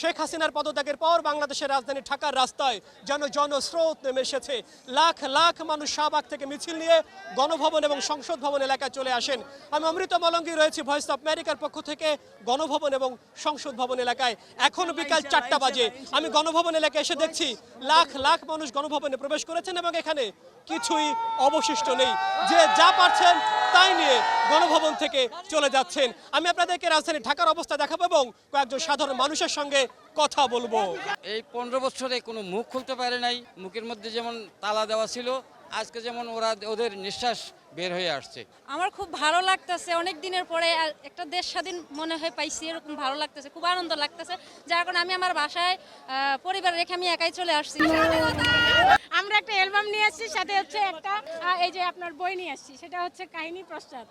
শেখ হাসিনার পদত্যাগের পর বাংলাদেশের রাজধানী ঢাকার রাস্তায় যেন জনস্রোত নেমে এসেছে। লাখ লাখ মানুষ শাহবাগ থেকে মিছিল নিয়ে গণভবন এবং সংসদ ভবন এলাকায় চলে আসেন। আমি অমৃত মলঙ্গি রয়েছি ভয়েস অফ আমেরিকার পক্ষ থেকে গণভবন এবং সংসদ ভবন এলাকায়। এখন বিকাল চারটা বাজে, আমি গণভবন এলাকায় এসে দেখছি লাখ লাখ মানুষ গণভবনে প্রবেশ করেছেন এবং এখানে কিছুই অবশিষ্ট নেই। যে যা পারছেন তাই নিয়ে গণভবন থেকে চলে যাচ্ছেন। আমি আপনাদেরকে রাজধানী ঢাকার অবস্থা দেখাবো এবং কয়েকজন সাধারণ মানুষের সঙ্গে কথা বলব। এই পনেরো বছরে কোনো মুখ খুলতে পারে নাই। মুখের মধ্যে যেমন তালা দেওয়া ছিল আজকে যেমন ওরা ওদের নিঃশ্বাস বের হয়ে আসছে। আমার খুব ভালো লাগতেছে। অনেক দিনের পরে আর একটা দেশ স্বাধীন মনে হয় পাইছি এরকম ভালো লাগতেছে খুব আনন্দ লাগতেছে। যার কারণে আমি আমার বাসায় পরিবার রেখে আমি একাই চলে আসছি। আমরা একটা অ্যালবাম নিয়ে আসছি সাথে হচ্ছে একটা এই যে আপনার বই নিয়ে আসছি সেটা হচ্ছে কাহিনী প্রস্তাব